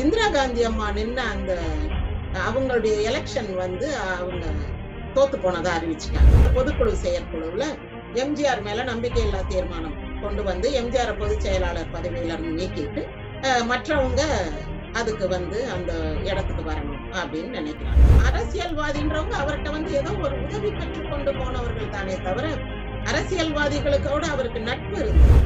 இந்திரா காந்தி அம்மா நின்ன அந்த அவங்களுடைய எலெக்ஷன் வந்து அவங்க தோத்து போனதா அறிவிச்சுட்டாங்க. பொதுக்குழு செயற்குழுவுல எம்ஜிஆர் மேல நம்பிக்கை இல்லா தீர்மானம் கொண்டு வந்து எம்ஜிஆர் பொதுச் செயலாளர் பதவியிலிருந்து நீக்கிட்டு மற்றவங்க அதுக்கு வந்து அந்த இடத்துக்கு வரணும் அப்படின்னு நினைக்கிறாங்க. அரசியல்வாதின்றவங்க அவர்கிட்ட வந்து ஏதோ ஒரு உதவி பெற்று கொண்டு போனவர்கள் தானே தவிர அரசியல்வாதிகளுக்கோட அவருக்கு நட்பு இருந்தது.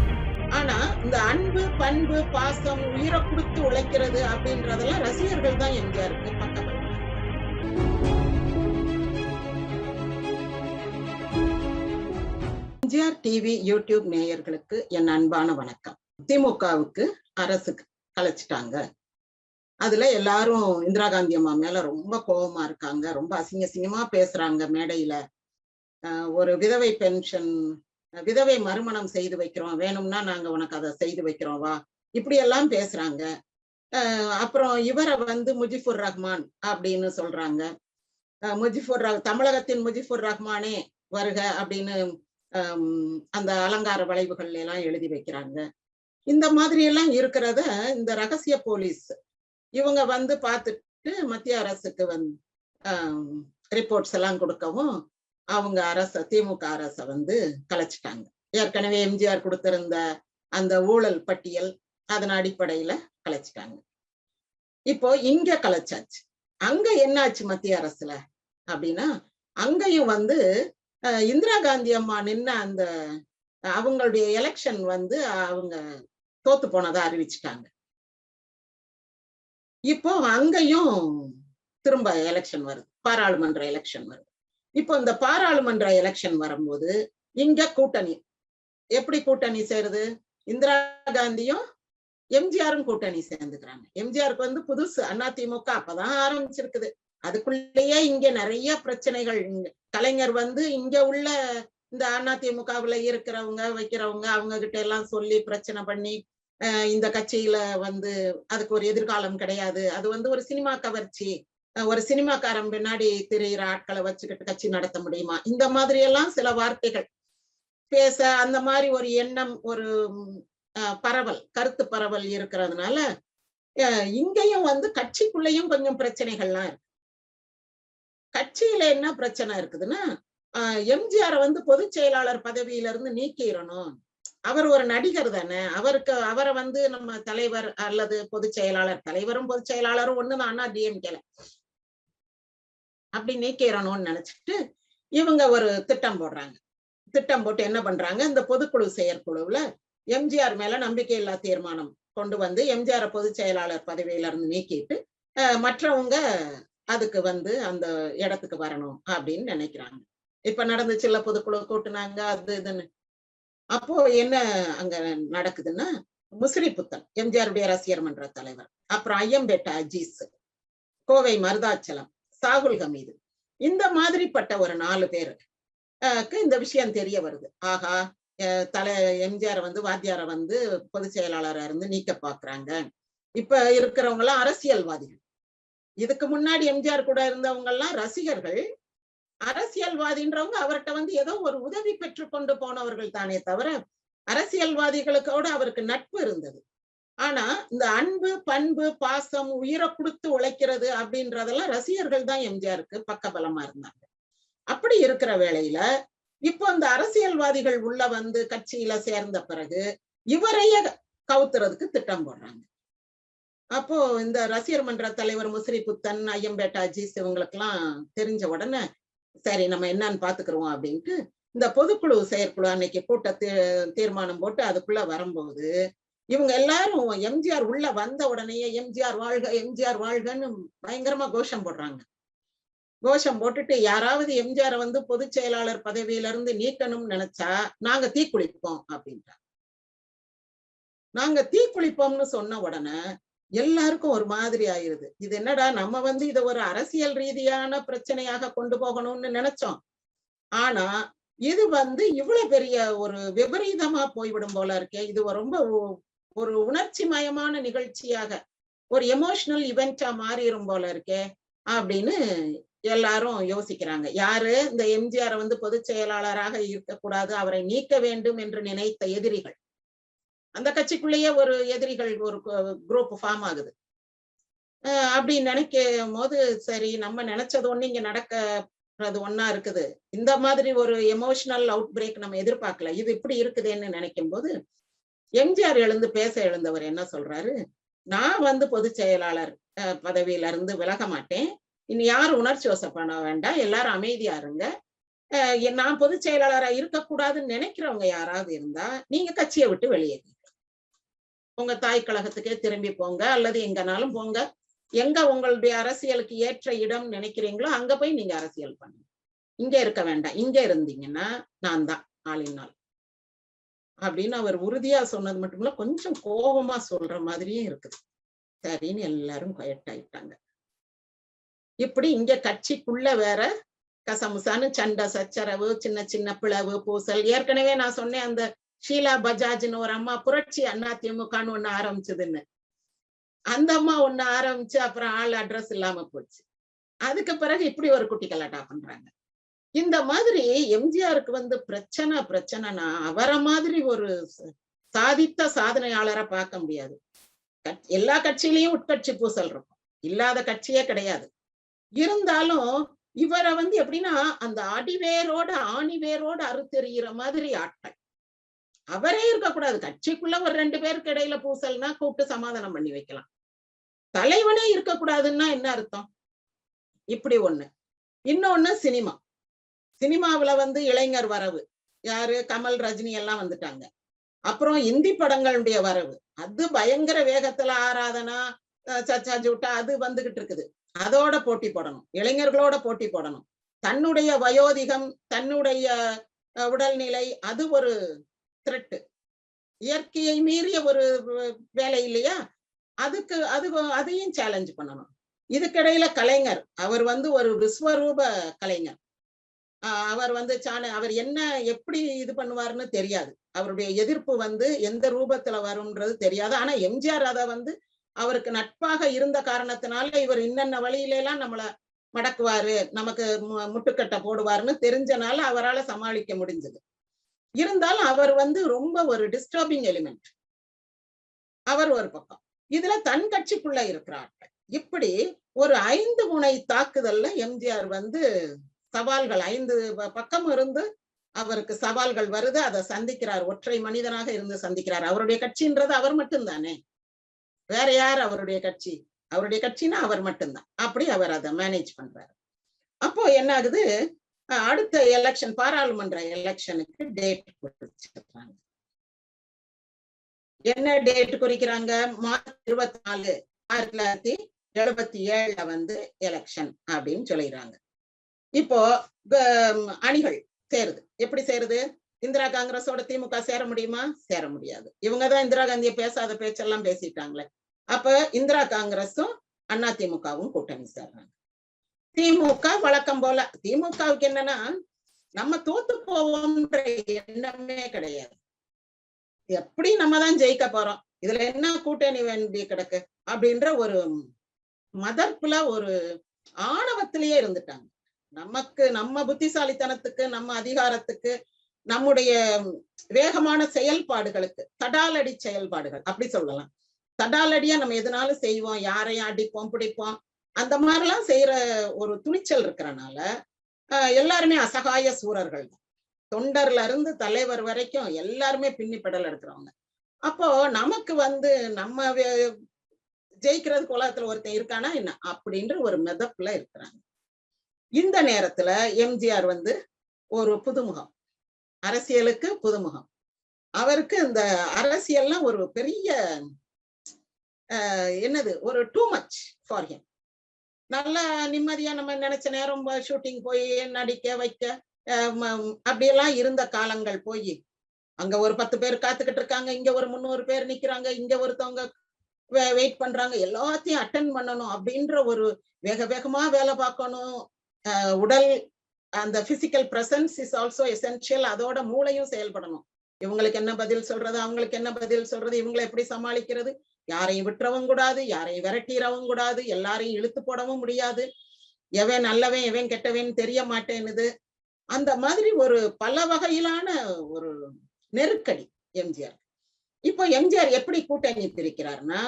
ஆனா இந்த அன்பு பண்பு பாசம் உயிரை கொடுத்து உழைக்கிறது அப்படின்றதெல்லாம் ரசிகர்கள் தான் எம்ஜிஆருக்கு பக்கத்தில். எம்ஜிஆர் டிவி யூடியூப் நேயர்களுக்கு என் அன்பான வணக்கம். திமுகவுக்கு அரசு கலைச்சிட்டாங்க. அதுல எல்லாரும் இந்திரா காந்தி அம்மா மேல ரொம்ப கோபமா இருக்காங்க ரொம்ப அசிங்க அசிங்கமா பேசுறாங்க மேடையில. ஒரு விதவை பென்ஷன் விதவை மறுமணம் செய்து வைக்கிறோம். வேணும்னா நாங்க உனக்கு அதை செய்து வைக்கிறோம் வா. இப்படி எல்லாம் பேசுறாங்க அப்புறம் இவரை வந்து முஜிபுர் ரஹ்மான் அப்படின்னு சொல்றாங்க. முஜிபுர் ரஹ் தமிழகத்தின் முஜிபுர் ரஹ்மானே வருக அப்படின்னு ஆஹ் அந்த அலங்கார வளைவுகள் எல்லாம் எழுதி வைக்கிறாங்க. இந்த மாதிரி எல்லாம் இருக்கிறத இந்த ரகசிய போலீஸ் இவங்க வந்து பார்த்துட்டு மத்திய அரசுக்கு வந்து ரிப்போர்ட்ஸ் எல்லாம் கொடுக்கவும் அவங்க அரச திமுக அரச வந்து கலைச்சிட்டாங்க. ஏற்கனவே எம்ஜிஆர் கொடுத்திருந்த அந்த ஊழல் பட்டியல் அதன் அடிப்படையில கலைச்சிட்டாங்க. இப்போ இங்க கலைச்சாச்சு. அங்க என்னாச்சு மத்திய அரசுல? அப்படின்னா அங்கேயும் வந்து இந்திரா காந்தி அம்மா நின்ன அந்த அவங்களுடைய எலெக்ஷன் வந்து அவங்க தோத்து போனதா அறிவிச்சிட்டாங்க. இப்போ அங்கேயும் திரும்ப எலெக்ஷன் வருது. பாராளுமன்ற எலெக்ஷன் வருது. இப்போ இந்த பாராளுமன்ற எலெக்ஷன் வரும்போது இங்க கூட்டணி. எப்படி கூட்டணி சேருது? இந்திரா காந்தியும் எம்ஜிஆரும் கூட்டணி சேர்ந்துக்கிறாங்க. எம்ஜிஆருக்கு வந்து புதுசு அதிமுக அப்பதான் ஆரம்பிச்சிருக்குது. அதுக்குள்ளேயே இங்க நிறைய பிரச்சனைகள். கலைஞர் வந்து இங்க உள்ள இந்த அதிமுகவுல இருக்கிறவங்க வைக்கிறவங்க அவங்க கிட்ட எல்லாம் சொல்லி பிரச்சனை பண்ணி இந்த கட்சியில வந்து அதுக்கு ஒரு எதிர்காலம் கிடையாது. அது வந்து ஒரு சினிமா கவர்ச்சி. ஒரு சினிமாக்காரன் பின்னாடி திரையிற ஆட்களை வச்சுக்கிட்டு கட்சி நடத்த முடியுமா? இந்த மாதிரி எல்லாம் சில வார்த்தைகள். பேச அந்த மாதிரி ஒரு எண்ணம் ஒரு பரவல் கருத்து பரவல் இருக்கிறதுனால இங்கேயும் வந்து கட்சிக்குள்ளேயும் கொஞ்சம் பிரச்சனைகள்லாம் இருக்கு. கட்சியில என்ன பிரச்சனை இருக்குதுன்னா எம்ஜிஆர் வந்து பொதுச் செயலாளர் பதவியில இருந்து நீக்கிடணும். அவர் ஒரு நடிகர் தானே. அவருக்கு அவரை வந்து நம்ம தலைவர் அல்லது பொதுச் செயலாளர் தலைவரும் பொதுச் செயலாளரும் ஒண்ணுதான் டிஎம்கேல அப்படி நீக்கிறணும்னு நினைச்சிட்டு இவங்க ஒரு திட்டம் போடுறாங்க. திட்டம் போட்டு என்ன பண்றாங்க? இந்த பொதுக்குழு செயற்குழுவுல எம்ஜிஆர் மேல நம்பிக்கையில்லா தீர்மானம் கொண்டு வந்து எம்ஜிஆர் பொதுச் செயலாளர் பதவியில இருந்து நீக்கிட்டு மற்றவங்க அதுக்கு வந்து அந்த இடத்துக்கு வரணும் அப்படின்னு நினைக்கிறாங்க. இப்ப நடந்துச்சுல்ல பொதுக்குழு கூட்டினாங்க அது இதுன்னு. அப்போ என்ன அங்க நடக்குதுன்னா முசிறி புத்தன் எம்ஜிஆருடைய ரசிகர் மன்ற தலைவர் அப்புறம் ஐயம்பேட்டை அஜீஸ் கோவை மருதாச்சலம் சாகுல் ஹமீது இந்த மாதிரிப்பட்ட ஒரு நாலு பேருக்கு இந்த விஷயம் தெரிய வருது. ஆகா தலை எம்ஜிஆரை வந்து வாத்தியாரை வந்து பொதுச் செயலாளராக இருந்து நீக்க பாக்குறாங்க. இப்ப இருக்கிறவங்க எல்லாம் அரசியல்வாதிகள். இதுக்கு முன்னாடி எம்ஜிஆர் கூட இருந்தவங்க எல்லாம் ரசிகர்கள். அரசியல்வாதின்றவங்க அவர்கிட்ட வந்து ஏதோ ஒரு உதவி பெற்று கொண்டு போனவர்கள் தானே தவிர அரசியல்வாதிகளுக்கோட அவருக்கு நட்பு இருந்தது. ஆனா இந்த அன்பு பண்பு பாசம் உயிரை கொடுத்து உழைக்கிறது அப்படின்றதெல்லாம் ரசிகர்கள் தான் எம்ஜிஆருக்கு பக்கபலமா இருந்தாங்க. அப்படி இருக்கிற வேளையில இப்போ இந்த அரசியல்வாதிகள் உள்ள வந்து கட்சியில சேர்ந்த பிறகு இவரைய கவுத்துறதுக்கு திட்டம் போடுறாங்க. அப்போ இந்த ரசிகர் மன்ற தலைவர் முசிறி புத்தன் ஐயம்பேட்டா அஜீஸ் இவங்களுக்கெல்லாம் தெரிஞ்ச உடனே சரி நம்ம என்னன்னு பாத்துக்கிறோம் அப்படின்ட்டு இந்த பொதுக்குழு செயற்குழு அன்னைக்கு கூட்ட தீர்மானம் போட்டு அதுக்குள்ள வரும்போது இவங்க எல்லாரும் எம்ஜிஆர் உள்ள வந்த உடனேயே எம்ஜிஆர் வாழ்க எம்ஜிஆர் வாழ்கன்னு பயங்கரமா கோஷம் போடுறாங்க. கோஷம் போட்டுட்டு யாராவது எம்ஜிஆர் வந்து பொதுச் செயலாளர் பதவியில இருந்து நீக்கணும்னு நினைச்சா நாங்க தீக்குளிப்போம் அப்படின்றாங்க. நாங்க தீக்குளிப்போம்னு சொன்ன உடனே எல்லாருக்கும் ஒரு மாதிரி ஆயிருது. இது என்னடா நம்ம வந்து இதை ஒரு அரசியல் ரீதியான பிரச்சனையாக கொண்டு போகணும்னு நினைச்சோம். ஆனா இது வந்து இவ்வளவு பெரிய ஒரு விபரீதமா போய்விடும் போல இருக்கே இது ரொம்ப ஒரு உணர்ச்சி மயமான நிகழ்ச்சியாக ஒரு எமோஷனல் இவெண்டா மாறிடும் போல இருக்கே அப்படின்னு எல்லாரும் யோசிக்கிறாங்க. யாரு? இந்த எம்ஜிஆர் வந்து பொதுச் செயலாளராக இருக்கக்கூடாது அவரை நீக்க வேண்டும் என்று நினைத்த எதிரிகள். அந்த கட்சிக்குள்ளேயே ஒரு எதிரிகள் ஒரு குரூப் ஃபார்ம் ஆகுது. அஹ் அப்படி நினைக்கும் போது சரி நம்ம நினைச்சது ஒண்ணு இங்க நடக்கிறது ஒன்னா இருக்குது. இந்த மாதிரி ஒரு எமோஷனல் அவுட் பிரேக் நம்ம எதிர்பார்க்கல. இது இப்படி இருக்குதுன்னு நினைக்கும் போது எம்ஜிஆர் எழுந்து பேச எழுந்தவர் என்ன சொல்றாரு? நான் வந்து பொதுச் செயலாளர் பதவியில இருந்து விலக மாட்டேன். இனி யாரும் உணர்ச்சி வசப்பட வேண்டாம். எல்லாரும் அமைதியா இருங்க. நான் பொதுச் செயலாளரா இருக்கக்கூடாதுன்னு நினைக்கிறவங்க யாராவது இருந்தா நீங்க கட்சியை விட்டு வெளியேறி. உங்க தாய் கழகத்துக்கே திரும்பி போங்க. அல்லது எங்கனாலும் போங்க. எங்க உங்களுடைய அரசியலுக்கு ஏற்ற இடம் நினைக்கிறீங்களோ அங்க போய் நீங்க அரசியல் பண்ணுங்க. இங்க இருக்க வேண்டாம். இங்க இருந்தீங்கன்னா நான் தான் ஆளின் நாள் அப்படின்னு அவர் உறுதியா சொன்னது மட்டும் இல்ல கொஞ்சம் கோபமா சொல்ற மாதிரியும் இருக்குது. சரின்னு எல்லாரும் கொயட் ஆயிட்டாங்க. இப்படி இங்க கட்சிக்குள்ள வேற கசமுசான்னு சண்டை சச்சரவு சின்ன சின்ன பிளவு பூசல். ஏற்கனவே நான் சொன்னேன் அந்த ஷீலா பஜாஜ்னு ஒரு அம்மா புரட்சி அண்ணா திமுகன்னு ஒண்ணு ஆரம்பிச்சதுன்னு. அந்த அம்மா ஒண்ணு ஆரம்பிச்சு அப்புறம் ஆள் அட்ரஸ் இல்லாம போச்சு. அதுக்கு பிறகு இப்படி ஒரு குட்டி கலாட்டா பண்றாங்க. இந்த மாதிரி எம்ஜிஆருக்கு வந்து பிரச்சனை பிரச்சனைனா அவரை மாதிரி ஒரு சாதித்த சாதனையாளரை பார்க்க முடியாது. எல்லா கட்சியிலயும் உட்கட்சி பூசல் இருக்கும். இல்லாத கட்சியே கிடையாது. இருந்தாலும் இவரை வந்து எப்படின்னா அந்த அடிவேரோட ஆணிவேரோட அறுத்தெறிகிற மாதிரி ஆட்கள். அவரே இருக்கக்கூடாது. கட்சிக்குள்ள ஒரு ரெண்டு பேருக்கு இடையில பூசல்னா கூப்பிட்டு சமாதானம் பண்ணி வைக்கலாம். தலைவனே இருக்கக்கூடாதுன்னா என்ன அர்த்தம்? இப்படி ஒண்ணு. இன்னொன்னு சினிமா. சினிமாவுல வந்து இளைஞர் வரவு. யாரு? கமல் ரஜினி எல்லாம் வந்துட்டாங்க. அப்புறம் இந்தி படங்களுடைய வரவு. அது பயங்கர வேகத்துல ஆராதனா சச்சா ஜூட்டா அது வந்துகிட்டு இருக்குது. அதோட போட்டி போடணும். இளைஞர்களோட போட்டி போடணும். தன்னுடைய வயோதிகம் தன்னுடைய உடல்நிலை அது ஒரு த்ரெட்டு இயற்கையை மீறிய ஒரு வேலை இல்லையா? அதுக்கு அது அதையும் சேலஞ்ச் பண்ணணும். இதுக்கிடையில கலைஞர். அவர் வந்து ஒரு விஸ்வரூப கலைஞர். அவர் வந்து சாண அவர் என்ன எப்படி இது பண்ணுவாருன்னு தெரியாது. அவருடைய எதிர்ப்பு வந்து எந்த ரூபத்துல வரும்ன்றது தெரியாது. ஆனா எம்ஜிஆர் அத வந்து அவருக்கு நட்பாக இருந்த காரணத்தினால இவர் இன்னென்ன வழியில எல்லாம் நம்மள மடக்குவாரு நமக்கு மு- முட்டுக்கட்டை போடுவாருன்னு தெரிஞ்சனால அவரால சமாளிக்க முடிஞ்சது. இருந்தாலும் அவர் வந்து ரொம்ப ஒரு டிஸ்டர்பிங் எலிமெண்ட் அவர் ஒரு பக்கம். இதுல தன் கட்சிக்குள்ள இருக்கிறார்கள். இப்படி ஒரு ஐந்து முனை தாக்குதல்ல எம்ஜிஆர் வந்து சவால்கள் ஐந்து பக்கம் இருந்து அவருக்கு சவால்கள் வருது. அதை சந்திக்கிறார். ஒற்றை மனிதனாக இருந்து சந்திக்கிறார். அவருடைய கட்சின்றது அவர் மட்டும்தானே? வேற யார் அவருடைய கட்சி? அவருடைய கட்சினா அவர் மட்டும்தான். அப்படி அவர் அதை மேனேஜ் பண்றாரு. அப்போ என்ன ஆகுது? அடுத்த எலெக்ஷன் பாராளுமன்ற எலெக்ஷனுக்கு டேட் குறிச்சிருக்காங்க என்ன டேட் குறிக்கிறாங்க? மார்ச் இருபத்தி நாலு ஆயிரத்தி தொள்ளாயிரத்தி எழுபத்தி ஏழுல வந்து எலெக்ஷன் அப்படின்னு சொல்லிடுறாங்க. இப்போ அணிகள் சேருது. எப்படி சேருது? இந்திரா காங்கிரஸோட திமுக சேர முடியுமா? சேர முடியாது. இவங்கதான் இந்திரா காந்திய பேசாத பேச்செல்லாம் பேசிட்டாங்களே. அப்ப இந்திரா காங்கிரஸும் அண்ணா திமுகவும் கூட்டணி சேர்றாங்க. திமுக வழக்கம் போல திமுகவுக்கு என்னன்னா நம்ம தோத்து போவோம்ன்ற எண்ணமே கிடையாது. எப்படி நம்ம தான் ஜெயிக்க போறோம்? இதுல என்ன கூட்டணி வேண்டி கிடக்கு? அப்படின்ற ஒரு மதர்ப்புல ஒரு ஆணவத்திலேயே இருந்துட்டாங்க. நமக்கு நம்ம புத்திசாலித்தனத்துக்கு நம்ம அதிகாரத்துக்கு நம்முடைய வேகமான செயல்பாடுகளுக்கு தடாலடி செயல்பாடுகள் அப்படி சொல்லலாம். தடாலடியா நம்ம எதுனாலும் செய்வோம் யாரையும் அடிப்போம் பிடிப்போம். அந்த மாதிரிலாம் செய்யற ஒரு துணிச்சல் இருக்கிறனால ஆஹ் எல்லாருமே அசகாய சூரர்கள் தான். தொண்டர்ல இருந்து தலைவர் வரைக்கும் எல்லாருமே பின்னி பெடல் எடுக்கிறவங்க. அப்போ நமக்கு வந்து நம்ம ஜெயிக்கிறது ஜெயிக்கிறதுக்கு உலகத்துல ஒருத்தன் இருக்கானா என்ன? அப்படின்ற ஒரு மெதப்புல இருக்கிறாங்க. இந்த நேரத்துல எம்ஜிஆர் வந்து ஒரு புதுமுகம் அரசியலுக்கு புதுமுகம். அவருக்கு இந்த அரசியல்னா ஒரு பெரிய என்னது ஒரு டூ மச் ஃபார் ஹிம் நல்லா நிம்மதியா நம்ம நினைச்ச நேரம் ஷூட்டிங் போய் நடிக்க வைக்க ம- அப்படியெல்லாம் இருந்த காலங்கள் போய் அங்க ஒரு பத்து பேர் காத்துக்கிட்டு இருக்காங்க இங்க ஒரு முந்நூறு பேர் நிக்கிறாங்க இங்க ஒருத்தவங்க வெயிட் பண்றாங்க எல்லாத்தையும் அட்டன் பண்ணணும் அப்படின்ற ஒரு வேக வேகமா வேலை பார்க்கணும் உடல் அந்த physical presence is also essential அதோட மூளையும் செயல்படணும். இவங்களுக்கு என்ன பதில் சொல்றது? அவங்களுக்கு என்ன பதில் சொல்றது? இவங்களை எப்படி சமாளிக்கிறது? யாரையும் விட்டுறவும் கூடாது யாரையும் விரட்டிடவும் கூடாது எல்லாரையும் இழுத்து போடவும் முடியாது. எவன் நல்லவன் எவன் கெட்டவன் தெரிய மாட்டேன்னுது. அந்த மாதிரி ஒரு பல வகையிலான ஒரு நெருக்கடி எம்ஜிஆர். இப்போ எம்ஜிஆர் எப்படி கூட்டணி பிரிக்கிறார்னா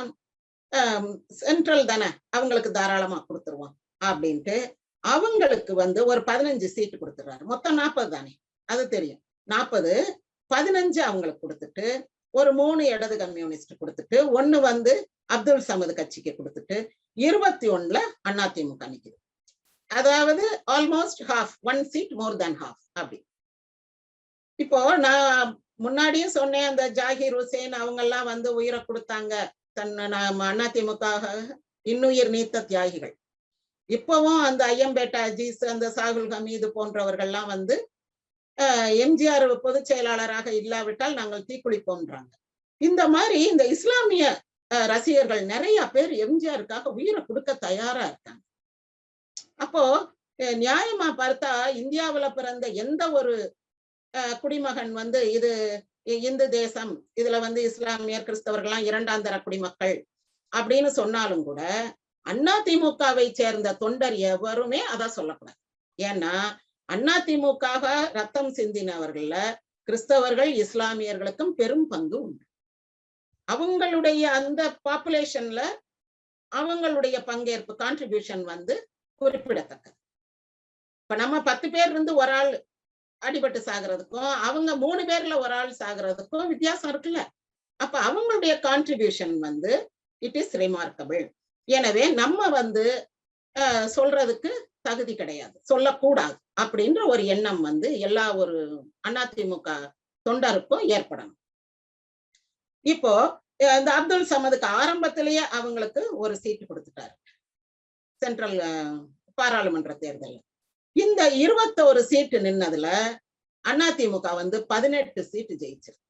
சென்ட்ரல் தானே அவங்களுக்கு தாராளமா கொடுத்துருவோம் அப்படின்ட்டு அவங்களுக்கு வந்து ஒரு பதினஞ்சு சீட்டு கொடுத்துறாரு மொத்தம் நாற்பது தானே? அது தெரியும். நாற்பது பதினஞ்சு அவங்களுக்கு கொடுத்துட்டு ஒரு மூணு இடது கம்யூனிஸ்ட் கொடுத்துட்டு ஒண்ணு வந்து அப்துல் சமது கட்சிக்கு கொடுத்துட்டு இருபத்தி ஒண்ணுல அதிமுக நிக்குது. அதாவது almost half one seat more than half அப்படி. இப்போ நான் முன்னாடியும் சொன்னேன் அந்த ஜாகிர் ஹுசேன் அவங்க எல்லாம் வந்து உயிரை கொடுத்தாங்க. தன் அதிமுக இன்னுயிர் நீத்த தியாகிகள். இப்பவும் அந்த ஐயம்பேட்டை அஜீஸ் அந்த சாகுல் ஹமீது போன்றவர்கள்லாம் வந்து எம்ஜிஆர் பொதுச் செயலாளராக இல்லாவிட்டால் நாங்கள் தீக்குளிப்போம்ன்றாங்க. இந்த மாதிரி இந்த இஸ்லாமிய ரசிகர்கள் நிறைய பேர் எம்ஜிஆருக்காக உயிரை கொடுக்க தயாரா இருக்காங்க. அப்போ நியாயமா பார்த்தா இந்தியாவுல பிறந்த எந்த ஒரு குடிமகன் வந்து இது இந்து தேசம் இதுல வந்து இஸ்லாமியர் கிறிஸ்தவர்கள்லாம் இரண்டாந்தர குடிமக்கள் அப்படின்னு சொன்னாலும் கூட அண்ணா திமுகவை சேர்ந்த தொண்டர் எவருமே அதான் சொல்லக்கூடாது. ஏன்னா அண்ணா திமுக ரத்தம் சிந்தினவர்கள்ல கிறிஸ்தவர்கள் இஸ்லாமியர்களுக்கும் பெரும் பங்கு உண்டு. அவங்களுடைய அந்த பாப்புலேஷன்ல அவங்களுடைய பங்கேற்பு கான்ட்ரிபியூஷன் வந்து குறிப்பிடத்தக்கது. இப்ப நம்ம பத்து பேர் இருந்து ஒரு ஆள் அடிபட்டு சாகிறதுக்கும் அவங்க மூணு பேர்ல ஒரு ஆள் சாகிறதுக்கும் வித்தியாசம் இருக்குல்ல. அப்ப அவங்களுடைய கான்ட்ரிபியூஷன் வந்து இட் இஸ் ரிமார்க்கபிள் எனவே நம்ம வந்து சொல்றதுக்கு தகுதி கிடையாது. சொல்லக்கூடாது அப்படின்ற ஒரு எண்ணம் வந்து எல்லா ஒரு அதிமுக தொண்டருக்கும் ஏற்படணும். இப்போ இந்த அப்துல் சமதுக்கு ஆரம்பத்திலேயே அவங்களுக்கு ஒரு சீட்டு கொடுத்துட்டாரு. சென்ட்ரல் பாராளுமன்ற தேர்தலில். இந்த இருபத்தோரு சீட்டு நின்னதுல அதிமுக வந்து பதினெட்டு சீட்டு ஜெயிச்சிருக்கு.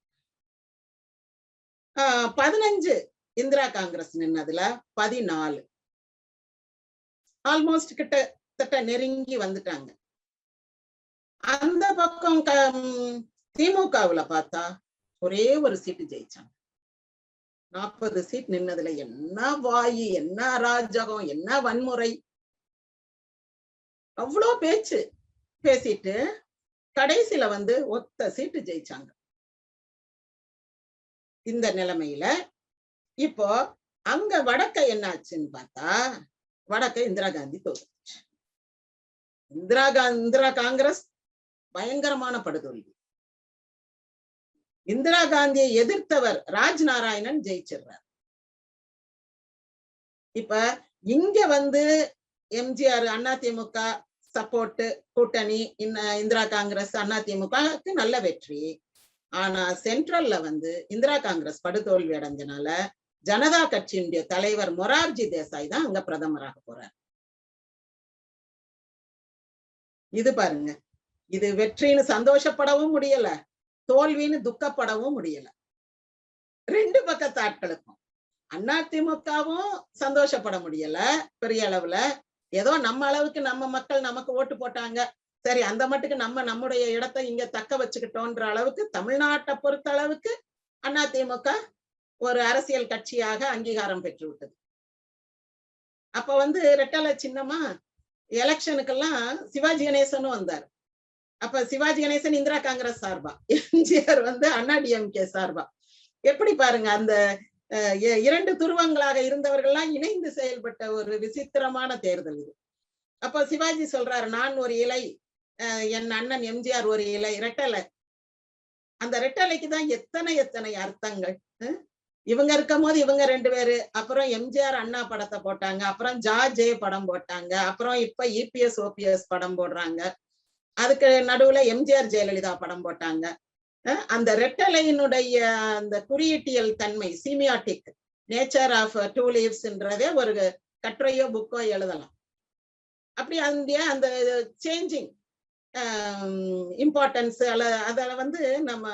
பதினஞ்சு இந்திரா காங்கிரஸ் நின்னதுல பதினாலு. ஆல்மோஸ்ட் கிட்டத்தட்ட நெருங்கி வந்துட்டாங்க. அந்த பக்கம் திமுகவுல பார்த்தா ஒரே ஒரு சீட்டு ஜெயிச்சாங்க. நாற்பது சீட் நின்னதுல என்ன வாயு என்ன அராஜகம் என்ன வன்முறை. அவ்வளோ பேச்சு பேசிட்டு கடைசியில வந்து ஒத்த சீட்டு ஜெயிச்சாங்க. இந்த நிலைமையில இப்போ அங்க வடக்க என்னாச்சுன்னு பார்த்தா வடக்க இந்திரா காந்தி தோத்துச்சு இந்திரா காந்தி இந்திரா காங்கிரஸ் பயங்கரமான படுதோல்வி இந்திரா காந்தியை எதிர்த்தவர் ராஜ் நாராயணன் ஜெயிச்சிடுறார். இப்ப இங்க வந்து எம்ஜிஆர் அதிமுக சப்போர்ட் கூட்டணி இந்திரா காங்கிரஸ் அதிமுகக்கு நல்ல வெற்றி. ஆனா சென்ட்ரல்ல வந்து இந்திரா காங்கிரஸ் படுதோல்வி அடைஞ்சனால ஜனதா கட்சியினுடைய தலைவர் மொரார்ஜி தேசாய் தான் அங்க பிரதமராக போறார். இது பாருங்க. இது வெற்றின்னு சந்தோஷப்படவும் முடியல தோல்வின்னு துக்கப்படவும் முடியல. ரெண்டு பக்கத்து ஆட்களுக்கும் அதிமுகவும் சந்தோஷப்பட முடியல பெரிய அளவுல. ஏதோ நம்ம அளவுக்கு நம்ம மக்கள் நமக்கு ஓட்டு போட்டாங்க. சரி அந்த மட்டுக்கு நம்ம நம்முடைய இடத்தை இங்க தக்க வச்சுக்கிட்டோன்ற அளவுக்கு தமிழ்நாட்டை பொறுத்த அளவுக்கு அதிமுக ஒரு அரசியல் கட்சியாக அங்கீகாரம் பெற்று விட்டது அப்ப வந்து ரெட்டால சின்னமா எலெக்ஷனுக்கெல்லாம் சிவாஜி கணேசனும் வந்தார். அப்ப சிவாஜி கணேசன் இந்திரா காங்கிரஸ் சார்பா எம்ஜிஆர் வந்து அண்ணா டிஎம்கே சார்பா. எப்படி பாருங்க அந்த இரண்டு துருவங்களாக இருந்தவர்கள்லாம் இணைந்து செயல்பட்ட ஒரு விசித்திரமான தேர்தல் இது. அப்ப சிவாஜி சொல்றாரு நான் ஒரு இலை என் அண்ணன் எம்ஜிஆர் ஒரு இலை ரெட்டலை. அந்த ரெட்டலைக்கு தான் எத்தனை எத்தனை அர்த்தங்கள் இவங்க இருக்கும் போது இவங்க ரெண்டு பேரு. அப்புறம் எம்ஜிஆர் அண்ணா படத்தை போட்டாங்க. அப்புறம் ஜார்ஜே படம் போட்டாங்க. அப்புறம் இப்ப இபிஎஸ் ஓபிஎஸ் படம் போடுறாங்க. அதுக்கு நடுவுல எம்ஜிஆர் ஜெயலலிதா படம் போட்டாங்க. அந்த ரெட்டலையினுடைய அந்த குறியீட்டியல் தன்மை சீமியாட்டிக் நேச்சர் ஆஃப் டூ லீவ்ஸ்ன்றதே ஒரு கட்டுரையோ புக்கோ எழுதலாம். அப்படி அந்த அந்த சேஞ்சிங் இம்பார்ட்டன்ஸ் அல்ல அதில் வந்து நம்ம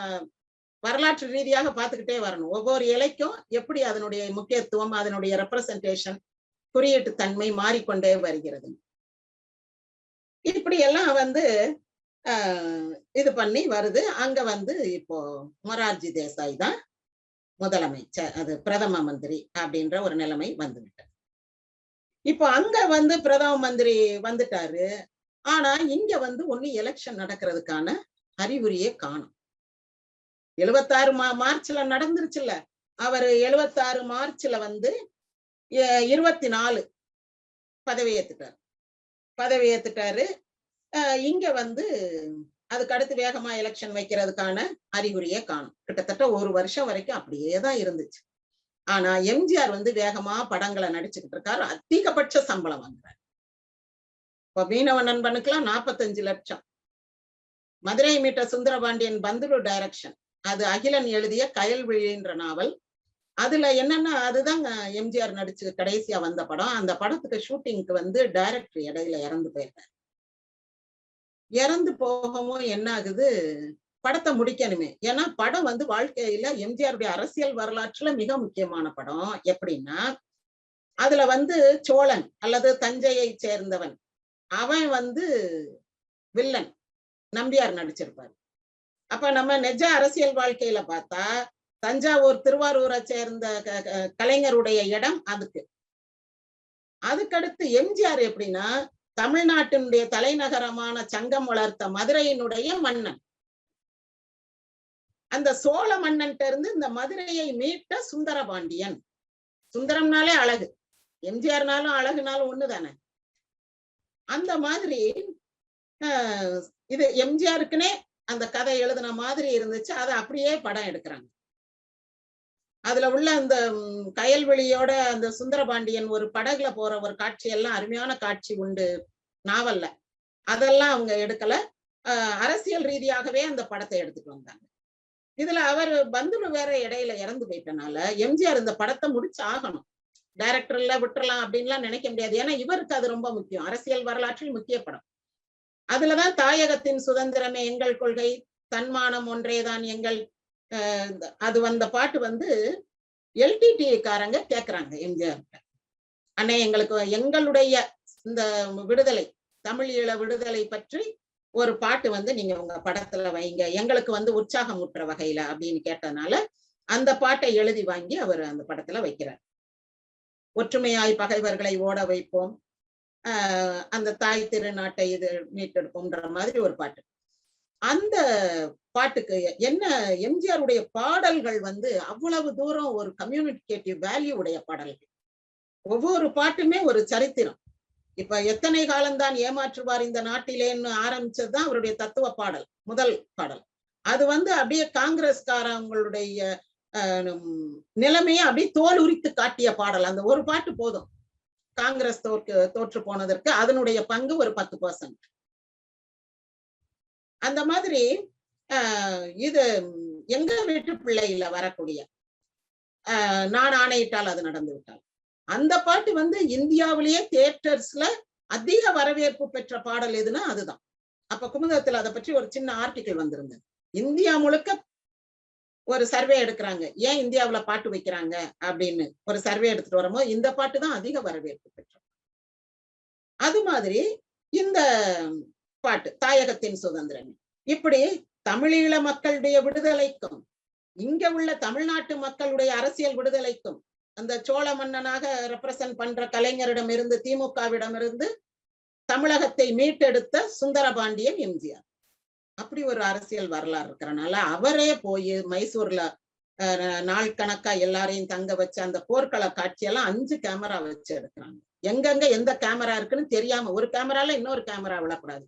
வரலாற்று ரீதியாக பார்த்துக்கிட்டே வரணும். ஒவ்வொரு இலைக்கும் எப்படி அதனுடைய முக்கியத்துவம் அதனுடைய ரெப்ரசன்டேஷன் குறியீட்டு தன்மை மாறிக்கொண்டே வருகிறது. இப்படி எல்லாம் வந்து இது பண்ணி வருது. அங்க வந்து இப்போ மொரார்ஜி தேசாய் தான் முதலமைச்சர் அது பிரதம மந்திரி அப்படின்ற ஒரு நிலைமை வந்துவிட்டது. இப்போ அங்க வந்து பிரதம மந்திரி வந்துட்டாரு. ஆனா இங்க வந்து ஒண்ணு எலெக்ஷன் நடக்கிறதுக்கான அறிகுறியே காணும். எழுபத்தாறு மா மார்ச்ல நடந்துருச்சுல்ல. அவர் எழுபத்தாறு மார்ச்ல வந்து இருபத்தி நாலு பதவி ஏத்துட்டாரு. பதவி ஏத்துட்டாரு. இங்க வந்து அதுக்கு அடுத்து வேகமா எலெக்ஷன் வைக்கிறதுக்கான அறிகுறியே காணும். கிட்டத்தட்ட ஒரு வருஷம் வரைக்கும் அப்படியே தான் இருந்துச்சு. ஆனா எம்ஜிஆர் வந்து வேகமா படங்களை நடிச்சுக்கிட்டு இருக்காரு. அதிகபட்ச சம்பளம் வாங்குறாரு. இப்ப மீனவ நண்பனுக்கெல்லாம் நாற்பத்தஞ்சு லட்சம். மதுரை மீட்ட சுந்தரபாண்டியன் பந்துரு டைரக்ஷன் அது அகிலன் எழுதிய கயல்விழின்ற நாவல். அதுல என்னன்னா அதுதான் எம்ஜிஆர் நடிச்சு கடைசியா வந்த படம். அந்த படத்துக்கு ஷூட்டிங்க்கு வந்து டைரக்டர் இடையில இறந்து போயிருக்காரு. இறந்து போகவும் என்ன ஆகுது படத்தை முடிக்கணுமே. ஏன்னா படம் வந்து வாழ்க்கையில எம்ஜிஆருடைய அரசியல் வரலாற்றுல மிக முக்கியமான படம். எப்படின்னா அதுல வந்து சோழன் அல்லது தஞ்சையை சேர்ந்தவன். அவன் வந்து வில்லன். நம்பியார் நடிச்சிருப்பாரு. அப்ப நம்ம நெஜ அரசியல் வாழ்க்கையில பார்த்தா தஞ்சாவூர் திருவாரூரை சேர்ந்த கலைஞருடைய இடம் அதுக்கு. அதுக்கடுத்து எம்ஜிஆர் எப்படின்னா தமிழ்நாட்டினுடைய தலைநகரமான சங்கம் வளர்த்த மதுரையினுடைய மன்னன். அந்த சோழ மன்னன் இருந்து இந்த மதுரையை மீட்ட சுந்தரபாண்டியன். சுந்தரம்னாலே அழகு. எம்ஜிஆர்னாலும் அழகுனாலும் ஒண்ணுதானே? அந்த மாதிரி ஆஹ், இது எம்ஜிஆருக்குனே அந்த கதை எழுதின மாதிரி இருந்துச்சு. அதை அப்படியே படம் எடுக்கிறாங்க. அதுல உள்ள அந்த கயல்வெளியோட அந்த சுந்தரபாண்டியன் ஒரு படகுல போற ஒரு காட்சி எல்லாம் அருமையான காட்சி உண்டு நாவல்ல. அதெல்லாம் அவங்க எடுக்கல. அரசியல் ரீதியாகவே அந்த படத்தை எடுத்துட்டு வந்தாங்க. இதுல அவர் பந்துலு வேற இடையில இறந்து போயிட்டனால எம்ஜிஆர் இந்த படத்தை முடிச்சு ஆகணும். டைரக்டர்ல விட்டுறலாம் அப்படின்லாம் நினைக்க முடியாது. ஏன்னா இவருக்கு அது ரொம்ப முக்கியம். அரசியல் வரலாற்றில் முக்கிய படம். அதுலதான் தாயகத்தின் சுதந்திரமே எங்கள் கொள்கை. தன்மானம் ஒன்றேதான் எங்கள் அஹ், அது வந்த பாட்டு வந்து எல்டிடி காரங்க கேக்குறாங்க எம்ஜிஆர் அண்ணே எங்களுக்கு எங்களுடைய இந்த விடுதலை தமிழீழ விடுதலை பற்றி ஒரு பாட்டு வந்து நீங்க உங்க படத்துல வைங்க. எங்களுக்கு வந்து உற்சாகம் ஊட்டுற வகையில அப்படின்னு கேட்டதுனால அந்த பாட்டை எழுதி வாங்கி அவர் அந்த படத்துல வைக்கிறார். ஒற்றுமையாய் பகைவர்களை ஓட வைப்போம். அந்த தாய் திருநாட்டை இது மீட்டெடுக்கும்ன்ற மாதிரி ஒரு பாட்டு. அந்த பாட்டுக்கு என்ன எம்ஜிஆருடைய பாடல்கள் வந்து அவ்வளவு தூரம் ஒரு கம்யூனிகேட்டிவ் வேல்யூ உடைய பாடல்கள். ஒவ்வொரு பாட்டுமே ஒரு சரித்திரம். இப்ப எத்தனை காலம்தான் ஏமாற்றுவார் இந்த நாட்டிலேன்னு ஆரம்பிச்சதுதான் அவருடைய தத்துவ பாடல் முதல் பாடல். அது வந்து அப்படியே காங்கிரஸ்காரங்களுடைய ஆஹ், நிலைமையை அப்படியே தோல் உரித்து காட்டிய பாடல். அந்த ஒரு பாட்டு போதும். காங்கிரஸ் தோற்று தோற்று போனதற்கு அதனுடைய பங்கு ஒரு பத்து பர்சன்ட் அந்த மாதிரி இது எங்க வீட்டு பிள்ளையில வரக்கூடிய நான் ஆணையிட்டால் அது நடந்து விட்டால். அந்த பாட்டு வந்து இந்தியாவிலேயே தியேட்டர்ஸ்ல அதிக வரவேற்பு பெற்ற பாடல் எதுனா அதுதான். அப்ப குமுதத்துல அதை பற்றி ஒரு சின்ன ஆர்டிகிள் வந்திருந்தது. இந்தியா முழுக்க ஒரு சர்வே எடுக்கிறாங்க. ஏன் இந்தியாவுல பாட்டு வைக்கிறாங்க? அப்படின்னு ஒரு சர்வே எடுத்துட்டு வரும்போது இந்த பாட்டு தான் அதிக வரவேற்பு பெற்றோம் அது மாதிரி இந்த பாட்டு தாயகத்தின் சுதந்திரம் இப்படி தமிழீழ மக்களுடைய விடுதலைக்கும் இங்க உள்ள தமிழ்நாட்டு மக்களுடைய அரசியல் விடுதலைக்கும் அந்த சோழ மன்னனாக ரெப்ரசன்ட் பண்ற கலைஞரிடம் இருந்து திமுகவிடம் இருந்து தமிழகத்தை மீட்டெடுத்த சுந்தரபாண்டியன் எம்ஜிஆர். அப்படி ஒரு அரசியல் வரலாறு இருக்கிறனால அவரே போய் மைசூர்ல நாள் கணக்கா எல்லாரையும் தங்க வச்சு அந்த போர்க்கள காட்சியெல்லாம் அஞ்சு கேமரா வச்சு எடுக்கிறாங்க. எங்கெங்க எந்த கேமரா இருக்குன்னு தெரியாம ஒரு கேமரால இன்னொரு கேமரா விழக்கூடாது.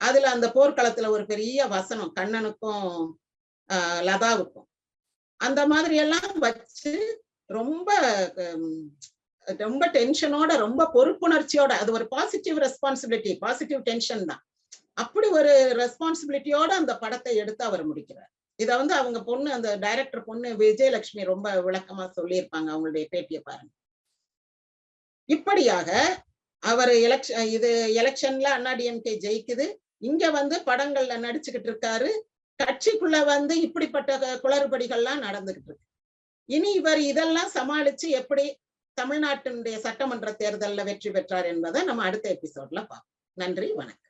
அதுல அந்த போர்க்களத்துல ஒரு பெரிய வசனம் கண்ணனுக்கும் ஆஹ் லதாவுக்கும். அந்த மாதிரி எல்லாம் வச்சு ரொம்ப ரொம்ப டென்ஷனோட ரொம்ப பொறுப்புணர்ச்சியோட அது ஒரு பாசிட்டிவ் ரெஸ்பான்சிபிலிட்டி பாசிட்டிவ் டென்ஷன் தான். அப்படி ஒரு ரெஸ்பான்சிபிலிட்டியோட அந்த படத்தை எடுத்து அவர் முடிக்கிறார். இதை வந்து அவங்க பொண்ணு அந்த டைரக்டர் பொண்ணு விஜயலட்சுமி ரொம்ப விளக்கமா சொல்லியிருப்பாங்க அவங்களுடைய பேட்டியை பாருங்க. இப்படியாக அவர் எலெக்ஷன் இது எலெக்ஷன்ல அண்ணாடிஎம்கே ஜெயிக்குது. இங்க வந்து படங்கள்ல நடிச்சுக்கிட்டு இருக்காரு. கட்சிக்குள்ள வந்து இப்படிப்பட்ட குளறுபடிகள்லாம் நடந்துகிட்டு இருக்கு. இனி இவர் இதெல்லாம் சமாளிச்சு எப்படி தமிழ்நாட்டினுடைய சட்டமன்ற தேர்தலில் வெற்றி பெற்றார் என்பதை நம்ம அடுத்த எபிசோட்ல பார்ப்போம். நன்றி வணக்கம்.